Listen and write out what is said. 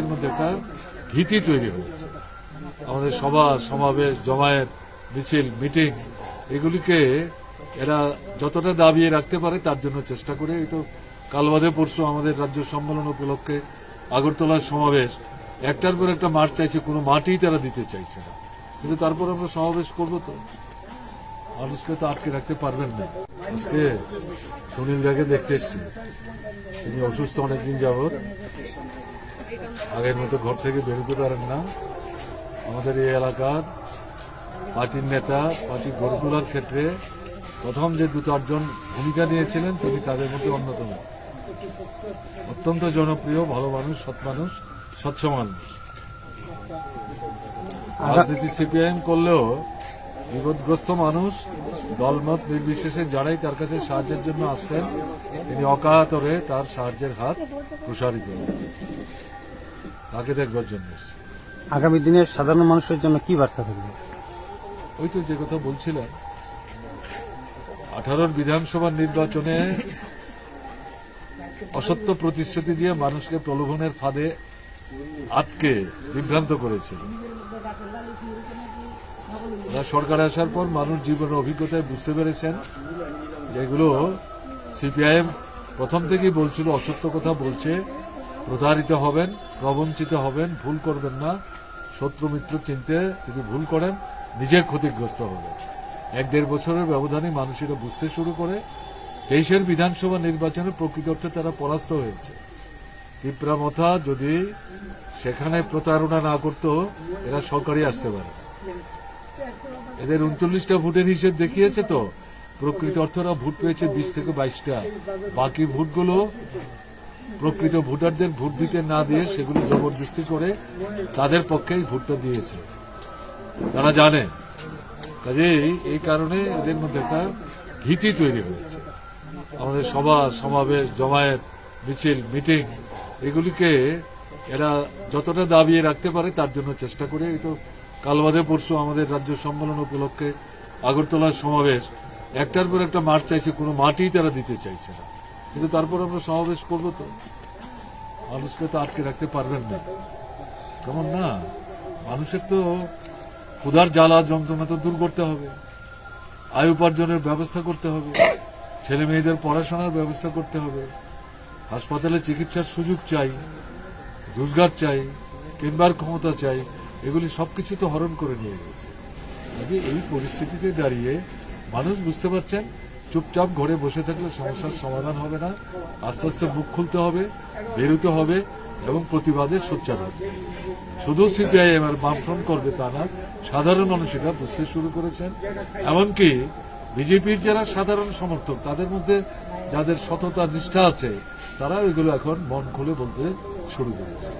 এর মধ্যে একটা ভীতি তৈরি হয়েছে। আমাদের সভা, সমাবেশ, জমায়েত, মিছিল, মিটিং, এগুলিকে এরা যতটা দাবিয়ে রাখতে পারে তার জন্য চেষ্টা করে। এই তো কালবাদে পরশু আমাদের রাজ্য সম্মেলন উপলক্ষে আগরতলার সমাবেশ। একটার পর একটা মাঠ চাইছে, কোনো মাঠই তারা দিতে চাইছে না। কিন্তু তারপর আমরা সমাবেশ করব তো। মানুষকে তো আটকে রাখতে পারবেন না। আজকে সুনীল দাকে দেখতে এসছি। তিনি অসুস্থ অনেকদিন যাবত আগের মতো ঘর থেকে বেরোতে পারেন না। আমাদের এই এলাকার পার্টির নেতা পার্টি গড়ে তোলার ক্ষেত্রে প্রথম যে দু চারজন ভূমিকা নিয়েছিলেন, তিনি তাদের মধ্যে অন্যতম। অত্যন্ত জনপ্রিয়, ভালো মানুষ, সৎ মানুষ, স্বচ্ছ মানুষ। রাজনীতি সিপিআইএম করলেও বিপদগ্রস্ত মানুষ, দলমত নির্বিশেষে যারাই তার কাছে সাহায্যের জন্য আসতেন, তিনি অকাতরে তার সাহায্যের হাত প্রসারিত। তাকে দেখবার জন্য আগামী দিনে সাধারণ মানুষের জন্য কি বার্তা থাকবে? ওই তো যে কথা বলছিলাম আঠারোর বিধানসভা নির্বাচনে অসত্য প্রতিশ্রুতি দিয়ে মানুষকে প্রলোভনের ফাঁদে আটকে বিভ্রান্ত করেছিল সরকার আসার পর মানুষ জীবনের অভিজ্ঞতায় বুঝতে পেরেছেন যেগুলো সিপিআইএম প্রথম থেকেই বলছিল অসত্য কথা বলছে। প্রতারিত হবেন, প্রবঞ্চিত হবেন, ভুল করবেন না। শত্রু মিত্র চিনতে যদি ভুল করেন, নিজে ক্ষতিগ্রস্ত হবে এক দেড় বছরের ব্যবধানে মানুষেরা বুঝতে শুরু করে, দেশের বিধানসভা নির্বাচনে প্রকৃত অর্থে তারা পরাস্ত হয়েছে। পিঁপড়ামথা যদি সেখানে প্রতারণা না করতো, এরা সরকারি আসতে পারে। এদের উনচল্লিশটা ভোটের হিসেব দেখিয়েছে তো। প্রকৃত অর্থরা ভোট পেয়েছে বিশ থেকে বাইশটা। বাকি ভোটগুলো প্রকৃত ভোটারদের ভোট দিতে না দিয়ে সেগুলো জবরদস্তি করে তাদের পক্ষেই ভোটটা দিয়েছে। তারা জানে। কাজেই এই কারণে এদের মধ্যে একটা ভীতি তৈরি হয়েছে। আমাদের সভা, সমাবেশ, জমায়েত, মিছিল, মিটিং, এগুলিকে এরা যতটা দাবিয়ে রাখতে পারে তার জন্য চেষ্টা করে। এই তো কালবাদে পরশু আমাদের রাজ্য সম্মেলন উপলক্ষে আগরতলার সমাবেশ। একটার পর একটা মাঠ চাইছে, কোনো মাঠই তারা দিতে চাইছে না। কিন্তু তারপর আমরা সমাবেশ করব তো। মানুষকে তো আটকে রাখতে পারবেন না। কেমন না? মানুষের তো ক্ষুধার জ্বালা, যন্ত্রণা তো দূর করতে হবে। আয় উপার্জনের ব্যবস্থা করতে হবে। ছেলে মেয়েদের পড়াশোনার ব্যবস্থা করতে হবে। হাসপাতালে চিকিৎসার সুযোগ চাই, রোজগার চাই, কিনবার ক্ষমতা চাই, এগুলি সবকিছু তো হরণ করে নিয়ে গেছে। কাজে এই পরিস্থিতিতে দাঁড়িয়ে মানুষ বুঝতে পারছেন চুপচাপ ঘরে বসে থাকলে সমস্যার সমাধান হবে না। আস্তে আস্তে মুখ খুলতে হবে, বেরোতে হবে এবং প্রতিবাদে সোচ্চার হবে। শুধু সিপিআইএম আর বামফ্রন্ট করবে তা না, সাধারণ মানুষ এটা বুঝতে শুরু করেছেন। এমনকি বিজেপির যারা সাধারণ সমর্থক, তাদের মধ্যে যাদের সততা, নিষ্ঠা আছে তারা এগুলো এখন মন খুলে বলতে শুরু করেছে।